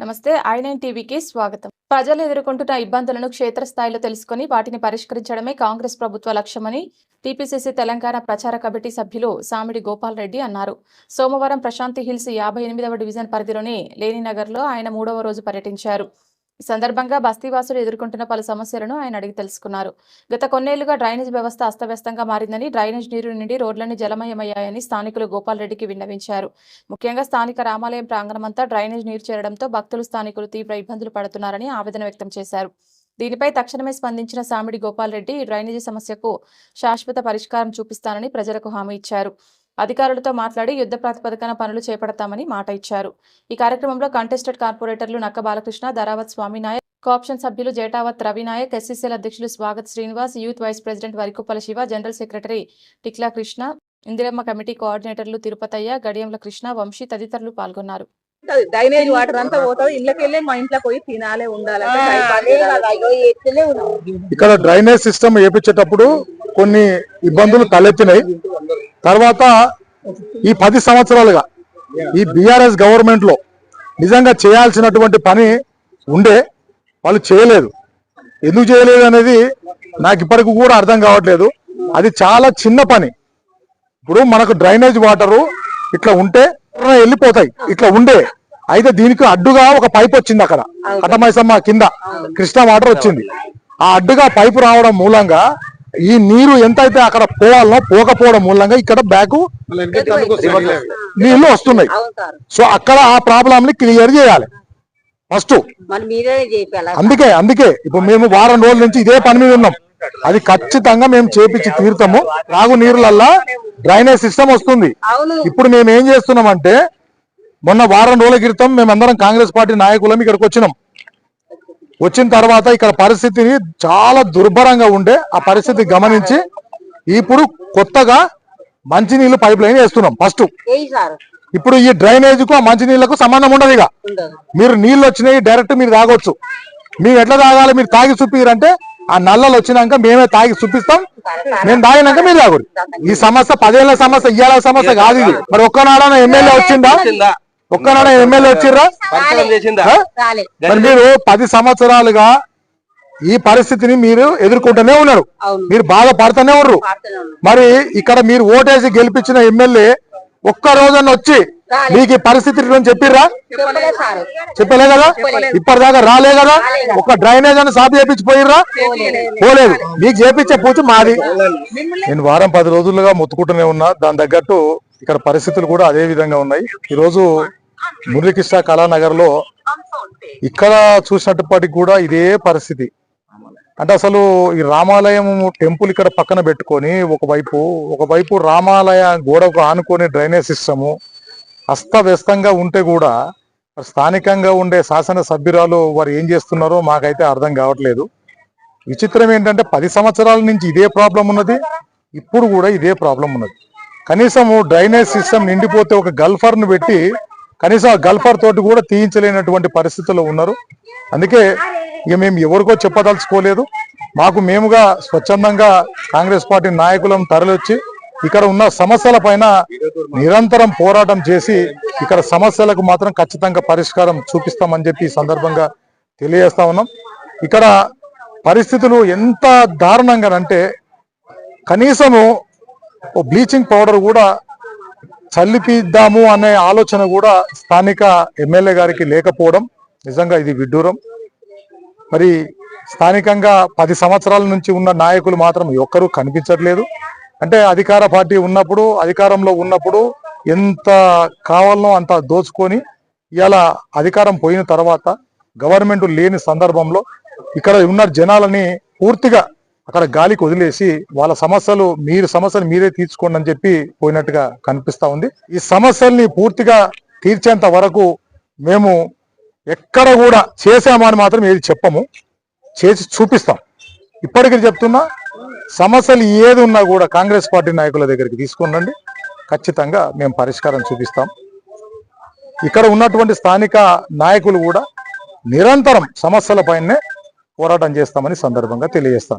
నమస్తే ఐనైన్ టీవీకి స్వాగతం. ప్రజలు ఎదుర్కొంటున్న ఇబ్బందులను క్షేత్రస్థాయిలో తెలుసుకుని వాటిని పరిష్కరించడమే కాంగ్రెస్ ప్రభుత్వ లక్ష్యమని టీపీసీసీ తెలంగాణ ప్రచార కమిటీ సభ్యులు సామిడి గోపాల్ రెడ్డి అన్నారు. సోమవారం ప్రశాంతి హిల్స్ యాభై ఎనిమిదవ డివిజన్ పరిధిలోని లేనినగర్లో ఆయన మూడవ రోజు పర్యటించారు. ఈ సందర్భంగా బస్తీవాసులు ఎదుర్కొంటున్న పలు సమస్యలను ఆయన అడిగి తెలుసుకున్నారు. గత కొన్నేళ్ళుగా డ్రైనేజ్ వ్యవస్థ అస్తవ్యస్తంగా మారిందని డ్రైనేజ్ నీరు నిండి రోడ్లన్నీ జలమయమయ్యాయని స్థానికులు గోపాల్రెడ్డికి విన్నవించారు. ముఖ్యంగా స్థానిక రామాలయం ప్రాంగణమంతా డ్రైనేజ్ నీరు చేరడంతో భక్తులు స్థానికులు తీవ్ర ఇబ్బందులు పడుతున్నారని ఆవేదన వ్యక్తం చేశారు. దీనిపై తక్షణమే స్పందించిన సామిడి గోపాలరెడ్డి ఈ డ్రైనేజీ సమస్యకు శాశ్వత పరిష్కారం చూపిస్తానని ప్రజలకు హామీ ఇచ్చారు. అధికారులతో మాట్లాడి యుద్ధ ప్రాతిపదికన పనులు చేపడతామని మాట ఇచ్చారు. ఈ కార్యక్రమంలో కంటెస్టెడ్ కార్పొరేటర్లు నక్క బాలకృష్ణ ధరావత్ స్వామినాయక్ కోఆప్షన్ సభ్యులు జేటావత్ రవినాయక్ ఎస్సీసీఎల్ అధ్యక్షులు Swagath Srinivas youth vice president Varikuppala Siva general secretary Tikla Krishna Indiramma committee కోఆర్డినేటర్లు Tirupathaiah Gadiyamla Krishna Vamsi తదితరులు పాల్గొన్నారు. డ్రైనేజ్ వాటర్ అంతా పోతుంది ఇళ్ళకి వెళ్ళి మా ఇంట్లో పోయి తినాలే ఉండాలంటే ఇక్కడ డ్రైనేజ్ సిస్టమ్ వేపించేటప్పుడు కొన్ని ఇబ్బందులు తలెత్తినాయి. తర్వాత ఈ పది సంవత్సరాలుగా ఈ బీఆర్ఎస్ గవర్నమెంట్లో నిజంగా చేయాల్సినటువంటి పని ఉండే వాళ్ళు చేయలేదు. ఎందుకు చేయలేదు అనేది నాకు ఇప్పటికి కూడా అర్థం కావట్లేదు. అది చాలా చిన్న పని. ఇప్పుడు మనకు డ్రైనేజ్ వాటరు ఇట్లా ఉంటే వెళ్ళిపోతాయి. ఇట్లా ఉండే. అయితే దీనికి అడ్డుగా ఒక పైప్ వచ్చింది అక్కడ. కటమైసమ్మ కింద కృష్ణ వాటర్ వచ్చింది. ఆ అడ్డుగా పైపు రావడం మూలంగా ఈ నీరు ఎంత అయితే అక్కడ పోవాలనో పోకపోవడం మూలంగా ఇక్కడ బ్యాక్ నీళ్ళు వస్తున్నాయి. సో అక్కడ ఆ ప్రాబ్లం ని క్లియర్ చేయాలి. ఫస్ట్ అందుకే అందుకే. ఇప్పుడు మేము వారం రోజుల నుంచి ఇదే పని మీద ఉన్నాం. అది ఖచ్చితంగా మేము చేపించి తీరుతాము. తాగు నీరులల్లా డ్రైనేజ్ సిస్టమ్ వస్తుంది. అవును. ఇప్పుడు మేము ఏం చేస్తున్నామంటే మొన్న వారం రోజుల క్రితం మేమందరం కాంగ్రెస్ పార్టీ నాయకులం ఇక్కడికి వచ్చినాం. వచ్చిన తర్వాత ఇక్కడ పరిస్థితిని చాలా దుర్భరంగా ఉండే ఆ పరిస్థితి గమనించి ఇప్పుడు కొత్తగా మంచినీళ్ళు పైప్ లైన్ వేస్తున్నాం. ఫస్ట్ ఏయ్ సార్. ఇప్పుడు ఈ డ్రైనేజ్కు ఆ మంచినీళ్ళకు సంబంధం ఉండదు ఇక. ఉండదు. మీరు నీళ్ళు వచ్చినాయి డైరెక్ట్ మీరు తాగొచ్చు. మేము ఎట్లా తాగాలి? మీరు తాగి చూపిరంటే ఆ నల్లలు వచ్చినాక మేమే తాగి చూపిస్తాం. మేము తాగినాక మీరు తాగురు. ఈ సమస్య పదేళ్ళ సమస్య ఇయ్యాల సమస్య కాదు ఇది. మరి ఒక్కనాడన ఎమ్మెల్యే వచ్చిందా ఒక్కనాడ ఎమ్మెల్యే వచ్చిర్రా? మరి మీరు పది సంవత్సరాలుగా ఈ పరిస్థితిని మీరు ఎదుర్కొంటూనే ఉన్నారు. మీరు బాధపడుతూనే ఉన్నారు. పాడుతూనే ఉన్నాం. మరి ఇక్కడ మీరు ఓటేసి గెలిపించిన ఎమ్మెల్యే ఒక్క రోజున వచ్చి మీకు ఈ పరిస్థితి గురించి చెప్పిర్రా? చెప్పలే కదా? ఇప్పటిదాకా రాలే కదా? ఒక డ్రైనేజ్ అని సాఫ్ చేపించి పోయిర్రా పోలేదు. మీకు చేపించే పూచి మాది. నేను వారం పది రోజులుగా మొత్తుకుంటూనే ఉన్నా. దాని తగ్గట్టు ఇక్కడ పరిస్థితులు కూడా అదే విధంగా ఉన్నాయి. ఈ రోజు మురళీకృష్ణ కళానగర్లో ఇక్కడ చూసినప్పటికి కూడా ఇదే పరిస్థితి. అంటే అసలు ఈ రామాలయం టెంపుల్ ఇక్కడ పక్కన పెట్టుకొని ఒకవైపు ఒకవైపు రామాలయ గోడకు ఆనుకొని డ్రైనేజ్ సిస్టము అస్తవ్యస్తంగా ఉంటే కూడా స్థానికంగా ఉండే శాసన సభ్యురాలు వారు ఏం చేస్తున్నారో మాకైతే అర్థం కావట్లేదు. విచిత్రం ఏంటంటే పది సంవత్సరాల నుంచి ఇదే ప్రాబ్లం ఉన్నది ఇప్పుడు కూడా ఇదే ప్రాబ్లం ఉన్నది. కనీసము డ్రైనేజ్ సిస్టమ్ నిండిపోతే ఒక గల్ఫర్ను పెట్టి కనీసం ఆ గల్ఫర్ తోటి కూడా తీయించలేనటువంటి పరిస్థితుల్లో ఉన్నారు. అందుకే ఇక మేము ఎవరికో చెప్పదలుచుకోలేదు. మాకు మేముగా స్వచ్ఛందంగా కాంగ్రెస్ పార్టీ నాయకులం తరలివచ్చి ఇక్కడ ఉన్న సమస్యల పైన నిరంతరం పోరాటం చేసి ఇక్కడ సమస్యలకు మాత్రం ఖచ్చితంగా పరిష్కారం చూపిస్తామని చెప్పి ఈ సందర్భంగా తెలియజేస్తా ఉన్నాం. ఇక్కడ పరిస్థితులు ఎంత దారుణంగా అంటే కనీసము ఓ బ్లీచింగ్ పౌడర్ కూడా చల్లిపిద్దాము అనే ఆలోచన కూడా స్థానిక ఎమ్మెల్యే గారికి లేకపోవడం నిజంగా ఇది విడ్డూరం. మరి స్థానికంగా పది సంవత్సరాల నుంచి ఉన్న నాయకులు మాత్రం ఒక్కరూ కనిపించట్లేదు. అంటే అధికార పార్టీ ఉన్నప్పుడు అధికారంలో ఉన్నప్పుడు ఎంత కావాలనో అంత దోచుకొని ఇలా అధికారం పోయిన తర్వాత గవర్నమెంట్ లేని సందర్భంలో ఇక్కడ ఉన్న జనాలని పూర్తిగా అక్కడ గాలికి వదిలేసి వాళ్ళ సమస్యలు మీరు సమస్యలు మీరే తీర్చుకోండి అని చెప్పి పోయినట్టుగా కనిపిస్తా ఉంది. ఈ సమస్యల్ని పూర్తిగా తీర్చేంత వరకు మేము ఎక్కడ కూడా చేసామని మాత్రం ఏది చెప్పము. చేసి చూపిస్తాం. ఇప్పటికీ చెప్తున్నా సమస్యలు ఏది ఉన్నా కూడా కాంగ్రెస్ పార్టీ నాయకుల దగ్గరికి తీసుకునండి ఖచ్చితంగా మేము పరిష్కారం చూపిస్తాం. ఇక్కడ ఉన్నటువంటి స్థానిక నాయకులు కూడా నిరంతరం సమస్యల పైనే పోరాటం చేస్తామని సందర్భంగా తెలియజేస్తాను.